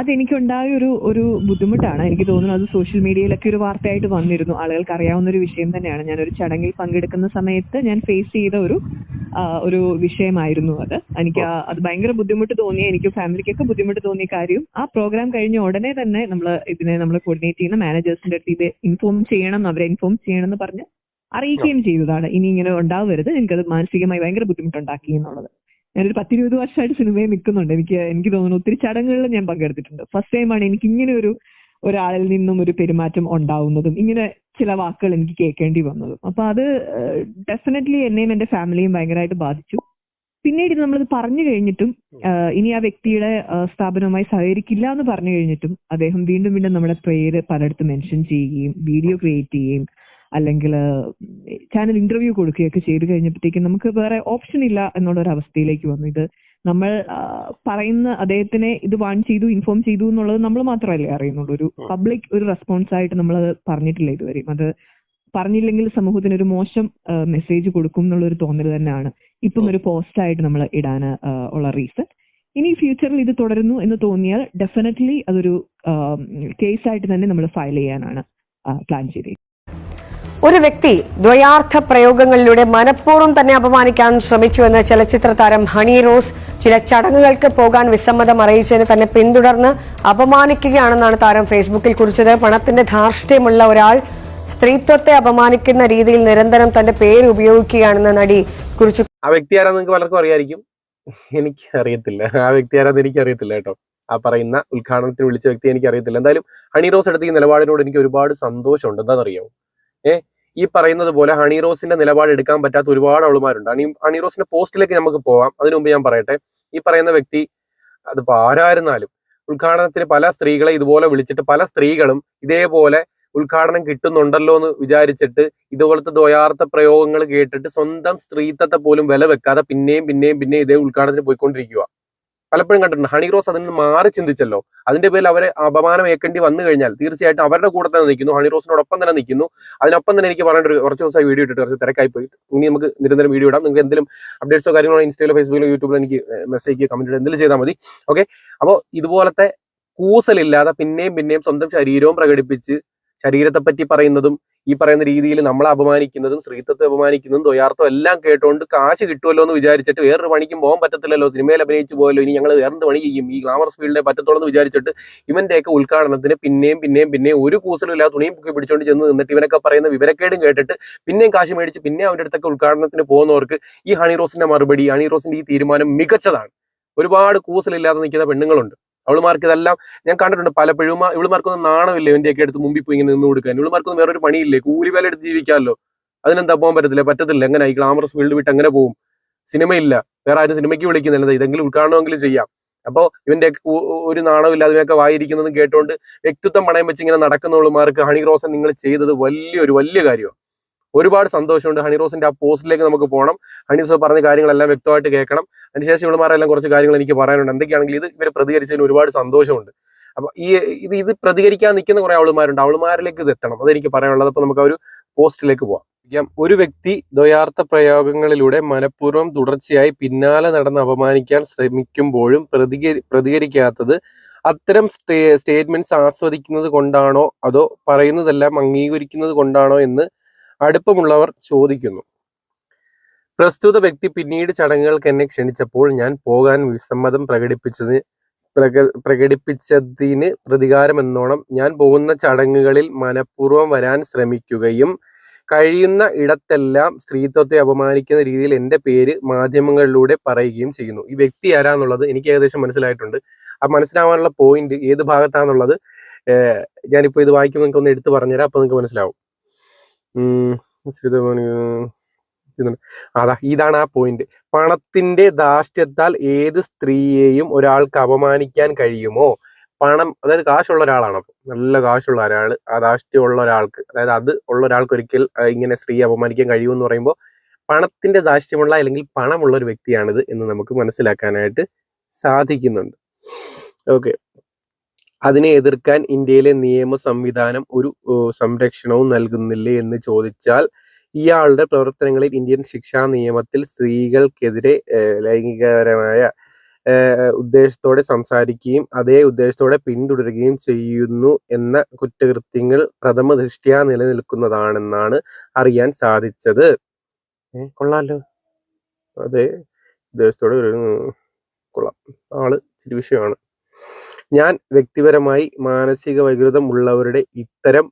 അതെനിക്കുണ്ടായ ഒരു ഒരു ബുദ്ധിമുട്ടാണ്. എനിക്ക് തോന്നുന്നു അത് സോഷ്യൽ മീഡിയയിലൊക്കെ ഒരു വാർത്തയായിട്ട് വന്നിരുന്നു. ആളുകൾക്ക് അറിയാവുന്ന ഒരു വിഷയം തന്നെയാണ്. ഞാൻ ഒരു ചടങ്ങിൽ പങ്കെടുക്കുന്ന സമയത്ത് ഞാൻ ഫേസ് ചെയ്ത ഒരു ഒരു വിഷയമായിരുന്നു അത്. എനിക്ക് അത് ഭയങ്കര ബുദ്ധിമുട്ട് തോന്നിയ എനിക്ക് ഫാമിലിക്കൊക്കെ ബുദ്ധിമുട്ട് തോന്നിയ കാര്യം ആ പ്രോഗ്രാം കഴിഞ്ഞ ഉടനെ തന്നെ നമ്മൾ ഇതിനെ നമ്മൾ കോർഡിനേറ്റ് ചെയ്യുന്ന മാനേജേഴ്സിന്റെ അടുത്ത് ഇത് ഇൻഫോം ചെയ്യണം അവരെ ഇൻഫോം ചെയ്യണം എന്ന് പറഞ്ഞ് അറിയിക്കുകയും ചെയ്തതാണ്. ഇനി ഇങ്ങനെ ഉണ്ടാവരുത്. എനിക്കത് മാനസികമായി ഭയങ്കര ബുദ്ധിമുട്ടുണ്ടാക്കി എന്നുള്ളത്. ഞാനൊരു പത്തിരുപത് വർഷമായിട്ട് സിനിമയിൽ നിൽക്കുന്നുണ്ട്. എനിക്ക് എനിക്ക് തോന്നുന്നു ഒത്തിരി ചടങ്ങുകളിൽ ഞാൻ പങ്കെടുത്തിട്ടുണ്ട്. ഫസ്റ്റ് ടൈമാണ് എനിക്ക് ഇങ്ങനെ ഒരു ഒരാളിൽ നിന്നും ഒരു പെരുമാറ്റം ഉണ്ടാവുന്നതും ഇങ്ങനെ ചില വാക്കുകൾ എനിക്ക് കേൾക്കേണ്ടി വന്നതും. അപ്പൊ അത് ഡെഫിനറ്റ്ലി എന്നെയും എന്റെ ഫാമിലിയും ഭയങ്കരമായിട്ട് ബാധിച്ചു. പിന്നീട് നമ്മളിത് പറഞ്ഞു കഴിഞ്ഞിട്ടും ഇനി ആ വ്യക്തിയുടെ സ്ഥാപനവുമായി സഹകരിക്കില്ല എന്ന് പറഞ്ഞു കഴിഞ്ഞിട്ടും അദ്ദേഹം വീണ്ടും വീണ്ടും നമ്മുടെ പേര് പലയിടത്തും മെൻഷൻ ചെയ്യുകയും വീഡിയോ ക്രിയേറ്റ് ചെയ്യുകയും അല്ലെങ്കിൽ ചാനൽ ഇന്റർവ്യൂ കൊടുക്കുകയൊക്കെ ചെയ്തു കഴിഞ്ഞപ്പോഴത്തേക്കും നമുക്ക് വേറെ ഓപ്ഷൻ ഇല്ല എന്നുള്ള ഒരു അവസ്ഥയിലേക്ക് വന്നു. ഇത് നമ്മൾ പറയുന്ന അദ്ദേഹത്തിനെ ഇത് വാൺ ചെയ്തു ഇൻഫോം ചെയ്തു എന്നുള്ളത് നമ്മൾ മാത്രമല്ലേ അറിയുന്നുള്ളൂ. ഒരു പബ്ലിക് ഒരു റെസ്പോൺസ് ആയിട്ട് നമ്മൾ അത് പറഞ്ഞിട്ടില്ല ഇതുവരെയും. അത് പറഞ്ഞില്ലെങ്കിൽ സമൂഹത്തിന് ഒരു മോശം മെസ്സേജ് കൊടുക്കും എന്നുള്ള ഒരു തോന്നൽ തന്നെയാണ്. ഇപ്പം ഒരു പോസ്റ്റ് ആയിട്ട് നമ്മൾ ഇടാൻ ഉള്ള റീസൺ ഇനി ഫ്യൂച്ചറിൽ ഇത് തുടരുന്നു എന്ന് തോന്നിയാൽ ഡെഫിനറ്റ്ലി അതൊരു കേസായിട്ട് തന്നെ നമ്മൾ ഫയൽ ചെയ്യാനാണ് പ്ലാൻ ചെയ്തത് ഒരു വ്യക്തി ദ്വയാർത്ഥ പ്രയോഗങ്ങളിലൂടെ മനഃപൂർവം തന്നെ അപമാനിക്കാൻ ശ്രമിച്ചുവെന്ന് ചലച്ചിത്ര താരം ഹണി റോസ് ചില ചടങ്ങുകൾക്ക് പോകാൻ വിസമ്മതം അറിയിച്ചതിന് തന്നെ പിന്തുടർന്ന് അപമാനിക്കുകയാണെന്നാണ് താരം ഫേസ്ബുക്കിൽ കുറിച്ചത്. പണത്തിന്റെ ധാർഷ്ട്യമുള്ള ഒരാൾ സ്ത്രീത്വത്തെ അപമാനിക്കുന്ന രീതിയിൽ നിരന്തരം തന്റെ പേര് ഉപയോഗിക്കുകയാണെന്ന് നടി കുറിച്ചു ആ വ്യക്തി ആരാ നിങ്ങൾക്ക് പലർക്കും അറിയായിരിക്കും. എനിക്ക് അറിയത്തില്ല ആ വ്യക്തി ആരാന്ന് എനിക്ക് അറിയത്തില്ല കേട്ടോ. ആ പറയുന്ന ഉദ്ഘാടനത്തിന് വിളിച്ച വ്യക്തി എനിക്ക് അറിയത്തില്ല എന്തായാലും ഹണി റോസ് എടുത്ത ഈ നിലപാടിനോട് എനിക്ക് ഒരുപാട് സന്തോഷമുണ്ട്. എന്താണെന്നറിയാമോ ഏ ഈ പറയുന്നത് പോലെ ഹണി റോസിന്റെ നിലപാട് എടുക്കാൻ പറ്റാത്ത ഒരുപാട് അവളുമാരുണ്ട് ഹണി ഹണി റോസിന്റെ പോസ്റ്റിലേക്ക് നമുക്ക് പോവാം. അതിനു മുമ്പ് ഞാൻ പറയട്ടെ. ഈ പറയുന്ന വ്യക്തി അതിപ്പോ ആരായിരുന്നാലും ഉദ്ഘാടനത്തിന് പല സ്ത്രീകളെ ഇതുപോലെ വിളിച്ചിട്ട് പല സ്ത്രീകളും ഇതേപോലെ ഉദ്ഘാടനം കിട്ടുന്നുണ്ടല്ലോ എന്ന് വിചാരിച്ചിട്ട് ഇതുപോലത്തെ ദ്വയാർത്ഥ പ്രയോഗങ്ങൾ കേട്ടിട്ട് സ്വന്തം സ്ത്രീത്വത്തെ പോലും വില വെക്കാതെ പിന്നെയും പിന്നെയും പിന്നെയും ഇതേ ഉദ്ഘാടനത്തിന് പോയിക്കൊണ്ടിരിക്കുക പലപ്പോഴും കണ്ടിട്ടുണ്ട്. ഹണി റോസ് അതിൽ മാറി ചിന്തിച്ചല്ലോ. അതിന്റെ പേരിൽ അവരെ അപമാനം ഏക്കേണ്ടി വന്നു കഴിഞ്ഞാൽ തീർച്ചയായിട്ടും അവരുടെ കൂടെ തന്നെ നിൽക്കുന്നു. ഹണി റോസിനോടൊപ്പം തന്നെ നിൽക്കുന്നു. അതിനൊപ്പം തന്നെ എനിക്ക് പറയേണ്ട ഒരു കുറച്ച് ദിവസമായി വീഡിയോ ഇട്ടിട്ട് കുറച്ച് തിരക്കായി പോയി. ഇനി നമുക്ക് നിരന്തരം വീഡിയോ ഇടാം. നിങ്ങൾക്ക് എന്തെങ്കിലും അപ്ഡേറ്റ്സോ കാര്യങ്ങളോ ഇൻസ്റ്റയിലോ ഫേസ്ബുക്കിലോ യൂട്യൂബിലോ എനിക്ക് മെസ്സേജ് കമന്റ് എന്തെങ്കിലും ചെയ്താൽ മതി. ഓക്കെ അപ്പോൾ ഇതുപോലത്തെ കൂസലില്ലാതെ പിന്നെയും പിന്നെയും സ്വന്തം ശരീരവും പ്രകടിപ്പിച്ച് ശരീരത്തെ പറ്റി പറയുന്നതും ഈ പറയുന്ന രീതിയിൽ നമ്മളെ അപമാനിക്കുന്നതും സ്ത്രീത്വത്തെ അപമാനിക്കുന്നതും ദ്വയാർത്ഥം എല്ലാം കേട്ടുകൊണ്ട് കാശ് കിട്ടുമല്ലോ എന്ന് വിചാരിച്ചിട്ട് വേറൊരു പണിക്കും പോകാൻ പറ്റത്തില്ലല്ലോ. സിനിമയിൽ അഭിനയിച്ചു പോയല്ലോ ഇനി ഞങ്ങൾ വേറെന്ത് പണി ചെയ്യും? ഈ ഗ്ലാമറസ് ഫീൽഡേ പറ്റത്തുള്ളൂ എന്ന് വിചാരിച്ചിട്ട് ഇവന്റെയൊക്കെ ഉദ്ഘാടനത്തിന് പിന്നെയും പിന്നെയും പിന്നെയും ഒരു കൂസലില്ലാതെ തുണിയും പൊക്കി പിടിച്ചോണ്ട് ചെന്ന് നിന്നിട്ട് ഇവനൊക്കെ പറയുന്ന വിവരക്കേടും കേട്ടിട്ട് പിന്നെയും കാശ് മേടിച്ച് പിന്നെ അവന്റെ അടുത്തൊക്കെ ഉദ്ഘാടനത്തിന് പോകുന്നവർക്ക് ഈ ഹണി റോസിന്റെ മറുപടി ഹണി റോസിന്റെ ഈ തീരുമാനം മികച്ചതാണ്. ഒരുപാട് കൂസലില്ലാതെ നിൽക്കുന്ന പെണ്ണുങ്ങളുണ്ട്. അവളുമാർക്ക് ഇതെല്ലാം ഞാൻ കണ്ടിട്ടുണ്ട്. പലപ്പോഴും ഇവളുമാർക്കൊന്നും നാണമില്ല ഇവന്റെയൊക്കെ എടുത്ത് മുമ്പിൽ പോയി ഇങ്ങനെ നിന്ന് കൊടുക്കാൻ? ഇവളുമാർക്കൊന്നും വേറൊരു പണിയില്ലേ? കൂലി വേല എടുത്ത് ജീവിക്കാമല്ലോ. അതിനെന്താ പോകാൻ പറ്റത്തില്ല? പറ്റത്തില്ല. എങ്ങനെ? ഈ ഗ്ലാമറസ് ഫീൽഡ് വിട്ട് എങ്ങനെ പോകും. സിനിമയില്ല. വേറെ ആരും സിനിമയ്ക്ക് വിളിക്കുന്നില്ല. ഇതെങ്കിലും ഉദ്ഘാടനമെങ്കിലും ചെയ്യാം. അപ്പോൾ ഇവന്റെ ഒരു നാണമില്ല അതിനൊക്കെ വായിരിക്കുന്നതും കേട്ടുകൊണ്ട് വ്യക്തിത്വം പണയം വെച്ച് ഇങ്ങനെ നടക്കുന്നവളുമാർക്ക് ഹണി റോസൻ നിങ്ങൾ ചെയ്തത് വലിയൊരു വലിയ കാര്യമാണ്. ഒരുപാട് സന്തോഷമുണ്ട്. ഹണി റോസിന്റെ ആ പോസ്റ്റിലേക്ക് നമുക്ക് പോകണം. ഹണി റോസ് പറഞ്ഞ കാര്യങ്ങളെല്ലാം വ്യക്തമായിട്ട് കേൾക്കണം. അതിനുശേഷം ഇവളുമാരെല്ലാം കുറച്ച് കാര്യങ്ങൾ എനിക്ക് പറയാനുണ്ട്. എന്തൊക്കെയാണെങ്കിൽ ഇത് ഇവർ പ്രതികരിച്ചതിന് ഒരുപാട് സന്തോഷമുണ്ട്. അപ്പൊ ഈ ഇത് ഇത് പ്രതികരിക്കാൻ നിൽക്കുന്ന കുറെ അവളുമാരുണ്ട്. അവളുമാരിലേക്ക് ഇത് എത്തണം. അതെനിക്ക് പറയാനുള്ളത്. അപ്പൊ നമുക്ക് ആ ഒരു പോസ്റ്റിലേക്ക് പോവാം. ഒരു വ്യക്തി ദ്വയാർത്ഥ പ്രയോഗങ്ങളിലൂടെ മനഃപൂർവം തുടർച്ചയായി പിന്നാലെ നടന്ന് അപമാനിക്കാൻ ശ്രമിക്കുമ്പോഴും പ്രതികരി പ്രതികരിക്കാത്തത് അത്തരം സ്റ്റേ സ്റ്റേറ്റ്മെന്റ്സ് ആസ്വദിക്കുന്നത് കൊണ്ടാണോ അതോ പറയുന്നതെല്ലാം അംഗീകരിക്കുന്നത് കൊണ്ടാണോ എന്ന് അടുപ്പമുള്ളവർ ചോദിക്കുന്നു. പ്രസ്തുത വ്യക്തി പിന്നീട് ചടങ്ങുകൾക്ക് എന്നെ ക്ഷണിച്ചപ്പോൾ ഞാൻ പോകാൻ വിസമ്മതം പ്രകടിപ്പിച്ചത് പ്രക പ്രകടിപ്പിച്ചതിന് പ്രതികാരം എന്നോണം ഞാൻ പോകുന്ന ചടങ്ങുകളിൽ മനഃപൂർവം വരാൻ ശ്രമിക്കുകയും കഴിയുന്ന ഇടത്തെല്ലാം സ്ത്രീത്വത്തെ അപമാനിക്കുന്ന രീതിയിൽ എന്റെ പേര് മാധ്യമങ്ങളിലൂടെ പറയുകയും ചെയ്യുന്നു. ഈ വ്യക്തി ആരാന്നുള്ളത് എനിക്ക് ഏകദേശം മനസ്സിലായിട്ടുണ്ട്. ആ മനസ്സിലാവാനുള്ള പോയിന്റ് ഏത് ഭാഗത്താന്നുള്ളത് ഞാനിപ്പോൾ ഇത് വായിക്കുമ്പോൾ നിങ്ങൾക്ക് ഒന്ന് എടുത്തു പറഞ്ഞുതരാം അപ്പോൾ നിങ്ങൾക്ക് മനസ്സിലാവും. അതാ ഇതാണ് ആ പോയിന്റ് പണത്തിന്റെ ധാഷ്ട്യത്താൽ ഏത് സ്ത്രീയെയും ഒരാൾക്ക് അപമാനിക്കാൻ കഴിയുമോ? പണം അതായത് കാശുള്ള ഒരാളാണ് നല്ല കാശുള്ള ഒരാൾ ആ ധാർഷ്ട്യമുള്ള ഒരാൾക്ക് അതായത് അത് ഉള്ള ഒരാൾക്ക് ഒരിക്കൽ ഇങ്ങനെ സ്ത്രീയെ അപമാനിക്കാൻ കഴിയുമെന്ന് പറയുമ്പോൾ പണത്തിന്റെ ധാഷ്ട്യമുള്ള അല്ലെങ്കിൽ പണമുള്ള ഒരു വ്യക്തിയാണിത് എന്ന് നമുക്ക് മനസ്സിലാക്കാനായിട്ട് സാധിക്കുന്നുണ്ട്. ഓക്കെ. അതിനെ എതിർക്കാൻ ഇന്ത്യയിലെ നിയമ സംവിധാനം ഒരു സംരക്ഷണവും നൽകുന്നില്ലേ എന്ന് ചോദിച്ചാൽ ഇയാളുടെ പ്രവർത്തനങ്ങളിൽ ഇന്ത്യൻ ശിക്ഷാ നിയമത്തിൽ സ്ത്രീകൾക്കെതിരെ ലൈംഗികപരമായ ഉദ്ദേശത്തോടെ സംസാരിക്കുകയും അതേ ഉദ്ദേശത്തോടെ പിന്തുടരുകയും ചെയ്യുന്നു എന്ന കുറ്റകൃത്യങ്ങൾ പ്രഥമ ദൃഷ്ടിയാ നിലനിൽക്കുന്നതാണെന്നാണ് അറിയാൻ സാധിച്ചത്. കൊള്ളാലോ. അതെ ഉദ്ദേശത്തോടെ കൊള്ളാം. ആൾ ചിരി വിഷയമാണ്. ഞാൻ വ്യക്തിപരമായി മാനസിക വൈകൃതം ഉള്ളവരുടെ ഇത്തരം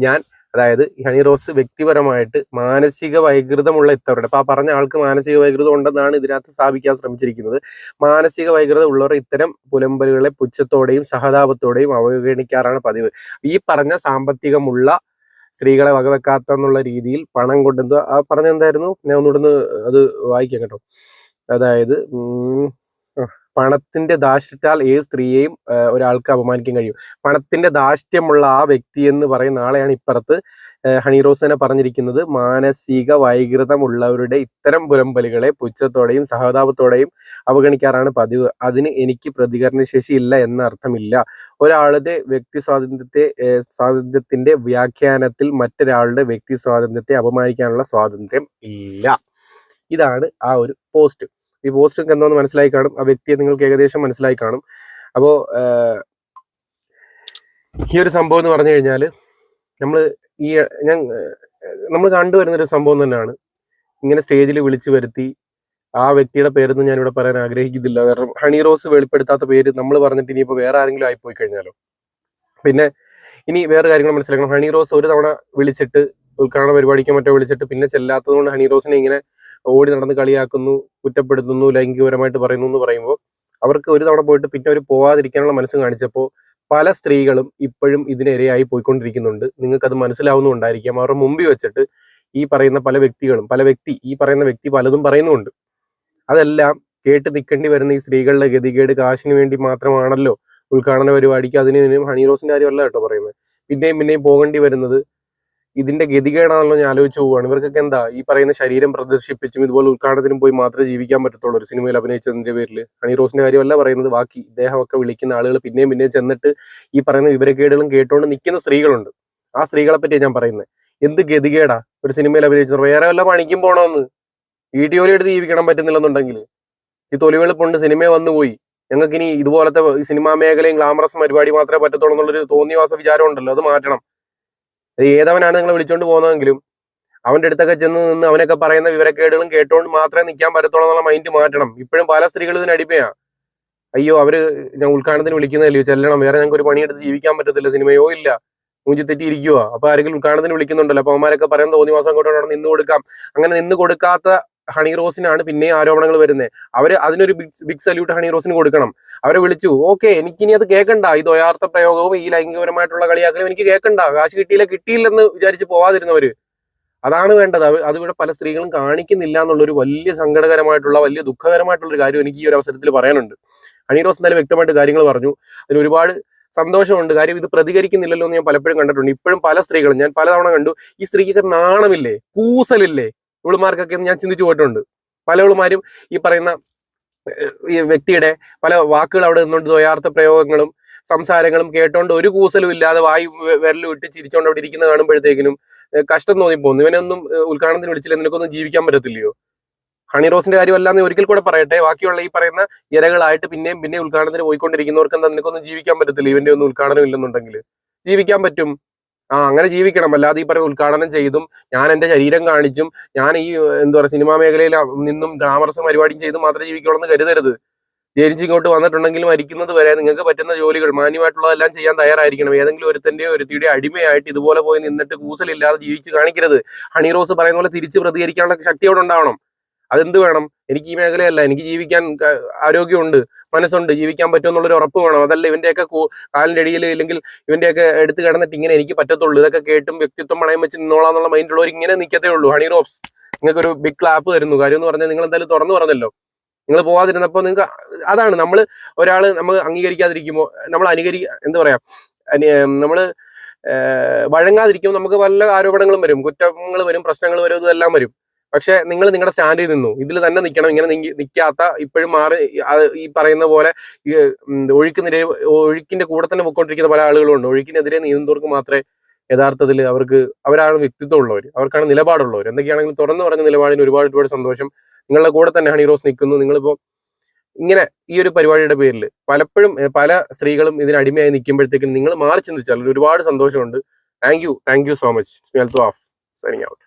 ഞാൻ അതായത് ഹണി റോസ് വ്യക്തിപരമായിട്ട് മാനസിക വൈകൃതമുള്ള ഇത്തവരുടെ അപ്പൊ ആ പറഞ്ഞ ആൾക്ക് മാനസിക വൈകൃതം ഉണ്ടെന്നാണ് ഇതിനകത്ത് സ്ഥാപിക്കാൻ ശ്രമിച്ചിരിക്കുന്നത്. മാനസിക വൈകൃതം ഉള്ളവർ ഇത്തരം പുലമ്പലുകളെ പുച്ഛത്തോടെയും സഹതാപത്തോടെയും അവഗണിക്കാറാണ് പതിവ്. ഈ പറഞ്ഞ സാമ്പത്തികമുള്ള സ്ത്രീകളെ വകവെക്കാത്ത എന്നുള്ള രീതിയിൽ പണം കൊണ്ടെന്തോ ആ പറഞ്ഞെന്തായിരുന്നു ഞാൻ ഒന്നുകൂടെ അത് വായിക്കാം കേട്ടോ. അതായത് പണത്തിന്റെ ധാർഷ്ട്യത്താൽ ഏത് സ്ത്രീയെയും ഒരാൾക്ക് അപമാനിക്കാൻ കഴിയും. പണത്തിന്റെ ദാഷ്ട്യമുള്ള ആ വ്യക്തി എന്ന് പറയുന്ന ആളെയാണ് ഇപ്പുറത്ത് ഹണി റോസനെ പറഞ്ഞിരിക്കുന്നത്. മാനസിക വൈകൃതമുള്ളവരുടെ ഇത്തരം പുലമ്പലുകളെ പുച്ഛത്തോടെയും സഹതാപത്തോടെയും അവഗണിക്കാറാണ് പതിവ്. അതിന് എനിക്ക് പ്രതികരണശേഷി ഇല്ല എന്ന അർത്ഥമില്ല. ഒരാളുടെ വ്യക്തി സ്വാതന്ത്ര്യത്തെ സ്വാതന്ത്ര്യത്തിന്റെ വ്യാഖ്യാനത്തിൽ മറ്റൊരാളുടെ വ്യക്തി സ്വാതന്ത്ര്യത്തെ അപമാനിക്കാനുള്ള സ്വാതന്ത്ര്യം ഇല്ല. ഇതാണ് ആ ഒരു പോസ്റ്റ്. ഈ പോസ്റ്റ് എന്തോന്ന് മനസ്സിലായി കാണും. ആ വ്യക്തിയെ നിങ്ങൾക്ക് ഏകദേശം മനസ്സിലായി കാണും. അപ്പോ ഏഹ്, ഈ ഒരു സംഭവം എന്ന് പറഞ്ഞു കഴിഞ്ഞാൽ നമ്മൾ ഈ ഞാൻ നമ്മൾ കണ്ടുവരുന്ന ഒരു സംഭവം തന്നെയാണ്. ഇങ്ങനെ സ്റ്റേജിൽ വിളിച്ചു വരുത്തി ആ വ്യക്തിയുടെ പേരൊന്നും ഞാനിവിടെ പറയാൻ ആഗ്രഹിക്കുന്നില്ല. കാരണം ഹണി റോസ് വെളിപ്പെടുത്താത്ത പേര് നമ്മൾ പറഞ്ഞിട്ട് ഇനിയിപ്പോൾ വേറെ ആരെങ്കിലും ആയിപ്പോയി കഴിഞ്ഞാലോ? പിന്നെ ഇനി വേറെ കാര്യങ്ങൾ മനസ്സിലാക്കണം. ഹണി റോസ് ഒരു തവണ വിളിച്ചിട്ട് ഉദ്ഘാടന പരിപാടിക്ക് മറ്റോ വിളിച്ചിട്ട് പിന്നെ ചെല്ലാത്തത് കൊണ്ട് ഹണി റോസിനെ ഇങ്ങനെ ഓടി നടന്ന് കളിയാക്കുന്നു കുറ്റപ്പെടുത്തുന്നു ലൈംഗികപരമായിട്ട് പറയുന്നു എന്ന് പറയുമ്പോൾ അവർക്ക് ഒരു തവണ പോയിട്ട് പിന്നെ അവർ പോവാതിരിക്കാനുള്ള മനസ്സ് കാണിച്ചപ്പോൾ പല സ്ത്രീകളും ഇപ്പോഴും ഇതിനിരയായി പോയിക്കൊണ്ടിരിക്കുന്നുണ്ട്. നിങ്ങൾക്ക് അത് മനസ്സിലാവുന്നുണ്ടായിരിക്കാം അവരുടെ മുമ്പിൽ വെച്ചിട്ട് ഈ പറയുന്ന പല വ്യക്തികളും പല വ്യക്തി ഈ പറയുന്ന വ്യക്തി പലതും പറയുന്നുണ്ട്. അതെല്ലാം കേട്ട് നിൽക്കേണ്ടി വരുന്ന ഈ സ്ത്രീകളുടെ ഗതികേട് കാശിന് വേണ്ടി മാത്രമാണല്ലോ ഉദ്ഘാടന പരിപാടിക്ക് അതിന് ഹണി റോസിന്റെ കാര്യമല്ല കേട്ടോ പറയുന്നത്. പിന്നെയും പിന്നെയും പോകേണ്ടി വരുന്നത് ഇതിന്റെ ഗതികേടാണല്ലോ ഞാൻ ആലോചിച്ച് പോവുകയാണ്. ഇവർക്കൊക്കെ എന്താ ഈ പറയുന്ന ശരീരം പ്രദർശിപ്പിച്ചും ഇതുപോലെ ഉദ്ഘാടനത്തിനും പോയി മാത്രമേ ജീവിക്കാൻ പറ്റത്തുള്ളൂ ഒരു സിനിമയിൽ അഭിനയിച്ചതിന്റെ പേരിൽ ഹണി റോസിന്റെ കാര്യമല്ല പറയുന്നത് ബാക്കി ഇദ്ദേഹമൊക്കെ വിളിക്കുന്ന ആളുകൾ പിന്നെയും പിന്നെയും ചെന്നിട്ട് ഈ പറയുന്ന വിവരക്കേടുകളും കേട്ടുകൊണ്ട് നിൽക്കുന്ന സ്ത്രീകളുണ്ട്. ആ സ്ത്രീകളെ പറ്റിയാണ് ഞാൻ പറയുന്നത് എന്ത് ഗതികേടാ? ഒരു സിനിമയിൽ അഭിനയിച്ചത്. വേറെ വല്ല പണിക്കും പോണോന്ന്? വീഡിയോ എടുത്ത് ജീവിക്കണം പറ്റുന്നില്ലെന്നുണ്ടെങ്കിൽ ഈ തൊലിവെളുപ്പുണ്ട് സിനിമ വന്നു പോയി. ഞങ്ങൾക്ക് ഇനി ഇതുപോലത്തെ സിനിമാ മേഖലയും ഗ്ലാമറസ് പരിപാടി മാത്രമേ പറ്റത്തുള്ളൂ എന്നുള്ളൊരു തോന്നിയവാസ വിചാരം ഉണ്ടല്ലോ അത് മാറ്റണം. അത് ഏതവനാണ് നിങ്ങൾ വിളിച്ചോണ്ട് പോകുന്നതെങ്കിലും അവന്റെ അടുത്തൊക്കെ ചെന്ന് നിന്ന് അവനൊക്കെ പറയുന്ന വിവരക്കേടുകളും കേട്ടോണ്ട് മാത്രമേ നിൽക്കാൻ പറ്റത്തുള്ളൂ എന്നുള്ള മൈൻഡ് മാറ്റണം. ഇപ്പോഴും പല സ്ത്രീകൾ ഇതിന് അടിമയാ. അയ്യോ അവർ ഞാൻ ഉദ്ഘാടനത്തിന് വിളിക്കുന്നതല്ലയോ ചെല്ലണം. വേറെ ഞങ്ങൾക്ക് ഒരു പണിയെടുത്ത് ജീവിക്കാൻ പറ്റത്തില്ല. സിനിമയോ ഇല്ല. മൂഞ്ചി തെറ്റി അപ്പൊ ആരെങ്കിലും ഉദ്ഘാടനത്തിന് വിളിക്കുന്നുണ്ടല്ലോ. അപ്പൊ അവന്മാരൊക്കെ പറയുന്ന തോന്നിവാസം കൊണ്ട് അവിടെ നിന്ന് കൊടുക്കാം. അങ്ങനെ നിന്ന് കൊടുക്കാത്ത ഹണി റോസിനാണ് പിന്നെ ആരോപണങ്ങൾ വരുന്നത് അവർ അതിനൊരു ബിഗ് ബിഗ് സല്യൂട്ട് ഹണി റോസിന് കൊടുക്കണം. അവരെ വിളിച്ചു ഓക്കെ എനിക്കിനി അത് കേൾക്കണ്ട. ഈ ദ്വയാർത്ഥ പ്രയോഗവും ഈ ലൈംഗികപരമായിട്ടുള്ള കളിയാക്കലും എനിക്ക് കേൾക്കണ്ട. കാശ് കിട്ടിയില്ല കിട്ടിയില്ലെന്ന് വിചാരിച്ച് പോവാതിരുന്നവര്. അതാണ് വേണ്ടത്. അവർ അതിവിടെ പല സ്ത്രീകളും കാണിക്കുന്നില്ല എന്നുള്ള ഒരു വലിയ സങ്കടകരമായിട്ടുള്ള വലിയ ദുഃഖകരമായിട്ടുള്ള ഒരു കാര്യം എനിക്ക് ഈ ഒരു അവസരത്തിൽ പറയാനുണ്ട്. ഹണി റോസ് എന്തായാലും വ്യക്തമായിട്ട് കാര്യങ്ങൾ പറഞ്ഞു. അതിന് ഒരുപാട് സന്തോഷമുണ്ട്. കാര്യം ഇത് പ്രതികരിക്കുന്നില്ലല്ലോ എന്ന് ഞാൻ പലപ്പോഴും കണ്ടിട്ടുണ്ട്. ഇപ്പോഴും പല സ്ത്രീകളും ഞാൻ പലതവണ കണ്ടു ഈ സ്ത്രീക്കൊക്കെ നാണമില്ലേ? കൂസലില്ലേ? ഇവളുമാർക്കൊക്കെ ഞാൻ ചിന്തിച്ചു പോയിട്ടുണ്ട്. പല ഇവളുമാരും ഈ പറയുന്ന ഈ വ്യക്തിയുടെ പല വാക്കുകൾ അവിടെ നിന്നുകൊണ്ട് ദ്വയാർത്ഥ പ്രയോഗങ്ങളും സംസാരങ്ങളും കേട്ടോണ്ട് ഒരു കൂസലും ഇല്ലാതെ വായി വിരലും ഇട്ട് ചിരിച്ചോണ്ട് അവിടെ ഇരിക്കുന്ന കാണുമ്പോഴത്തേക്കിനും കഷ്ടം തോന്നി പോകുന്നു ഇവനൊന്നും ഉദ്ഘാടനത്തിന് വിളിച്ചില്ല. നിനക്കൊന്നും ജീവിക്കാൻ പറ്റത്തില്ലയോ? ഹണി റോസിന്റെ കാര്യമല്ലാന്ന് ഒരിക്കൽ കൂടെ പറയട്ടെ. ബാക്കിയുള്ള ഈ പറയുന്ന ഇരകളായിട്ട് പിന്നെയും പിന്നെ ഉദ്ഘാടനത്തിന് പോയിക്കൊണ്ടിരിക്കുന്നവർക്ക് എന്താ നിനക്കൊന്നും ജീവിക്കാൻ പറ്റത്തില്ല? ഇവന്റെ ഒന്നും ഉദ്ഘാടനം ഇല്ലെന്നുണ്ടെങ്കിൽ ജീവിക്കാൻ പറ്റും. ആ അങ്ങനെ ജീവിക്കണം. അല്ലാതെ ഈ പറയുന്ന ഉദ്ഘാടനം ചെയ്തും ഞാൻ എന്റെ ശരീരം കാണിച്ചും ഞാൻ ഈ എന്താ പറയുക സിനിമാ മേഖലയിൽ നിന്നും ഗ്ലാമറസ് പരിപാടിയും ചെയ്ത് മാത്രമേ ജീവിക്കുള്ളൂ എന്ന് കരുതരുത്. ജനിച്ച് ഇങ്ങോട്ട് വന്നിട്ടുണ്ടെങ്കിൽ മരിക്കുന്നത് വരെ നിങ്ങൾക്ക് പറ്റുന്ന ജോലികൾ മാന്യമായിട്ടുള്ളതെല്ലാം ചെയ്യാൻ തയ്യാറായിരിക്കണം. ഏതെങ്കിലും ഒരുത്തന്റെയോ ഒരുത്തിയുടെ അടിമയായിട്ട് ഇതുപോലെ പോയി നിന്നിട്ട് കൂസലില്ലാതെ ജീവിച്ച് കാണിക്കരുത്. ഹണി റോസ് പറയുന്ന പോലെ തിരിച്ച് പ്രതികരിക്കാനുള്ള ശക്തി അവിടെ ഉണ്ടാവണം. അതെന്ത് വേണം? എനിക്ക് ഈ മേഖലയല്ല എനിക്ക് ജീവിക്കാൻ ആരോഗ്യമുണ്ട് മനസ്സുണ്ട് ജീവിക്കാൻ പറ്റുമെന്നുള്ളൊരു ഉറപ്പ് വേണം. അതല്ല ഇവന്റെയൊക്കെ കാലിന്റെ അടിയിൽ ഇല്ലെങ്കിൽ ഇവന്റെയൊക്കെ എടുത്ത് കിടന്നിട്ട് ഇങ്ങനെ എനിക്ക് പറ്റത്തുള്ളൂ. ഇതൊക്കെ കേട്ടും വ്യക്തിത്വം പണയം വെച്ച് നിന്നോളാന്നുള്ള മൈൻഡുള്ളവർ ഇങ്ങനെ നിൽക്കത്തേ ഉള്ളൂ. ഹണി റോപ്സ് നിങ്ങൾക്ക് ഒരു ബിഗ് ക്ലാപ്പ് തരുന്നു. കാര്യം എന്ന് പറഞ്ഞാൽ നിങ്ങൾ എന്തായാലും തുറന്നു പറഞ്ഞല്ലോ. നിങ്ങൾ പോവാതിരുന്നപ്പോൾ നിങ്ങൾക്ക് അതാണ് നമ്മൾ ഒരാൾ നമ്മൾ അംഗീകരിക്കാതിരിക്കുമ്പോൾ നമ്മൾ അനുകരി എന്താ പറയാ നമ്മൾ വഴങ്ങാതിരിക്കുമ്പോൾ നമുക്ക് പല ആരോപണങ്ങളും വരും. കുറ്റങ്ങൾ വരും പ്രശ്നങ്ങൾ വരും ഇതെല്ലാം വരും. പക്ഷെ നിങ്ങൾ നിങ്ങളുടെ സ്റ്റാൻഡിൽ നിന്നു. ഇതിൽ തന്നെ നിൽക്കണം. ഇങ്ങനെ നിൽക്കാത്ത ഇപ്പോഴും മാറി ഈ പറയുന്ന പോലെ ഒഴുക്കിനെതിരെ ഒഴുക്കിന്റെ കൂടെ തന്നെ പൊയ്ക്കൊണ്ടിരിക്കുന്ന പല ആളുകളുണ്ട്. ഒഴുക്കിനെതിരെ നീന്തുന്നവർക്ക് മാത്രമേ യഥാർത്ഥത്തിൽ അവർക്ക് അവരാണ് വ്യക്തിത്വം ഉള്ളവർ അവർക്കാണ് നിലപാടുള്ളവർ എന്തൊക്കെയാണെങ്കിലും തുറന്നു പറഞ്ഞ നിലപാടിന് ഒരുപാട് ഒരുപാട് സന്തോഷം. നിങ്ങളുടെ കൂടെ തന്നെ ഹണി റോസ് നിൽക്കുന്നു. നിങ്ങളിപ്പോൾ ഇങ്ങനെ ഈ ഒരു പരിപാടിയുടെ പേരിൽ പലപ്പോഴും പല സ്ത്രീകളും ഇതിന് അടിമയായി നിൽക്കുമ്പോഴത്തേക്കും നിങ്ങൾ മാറി ചിന്തിച്ചാൽ ഒരുപാട് സന്തോഷമുണ്ട്. Thank you. Thank you so much. Smell to of signing out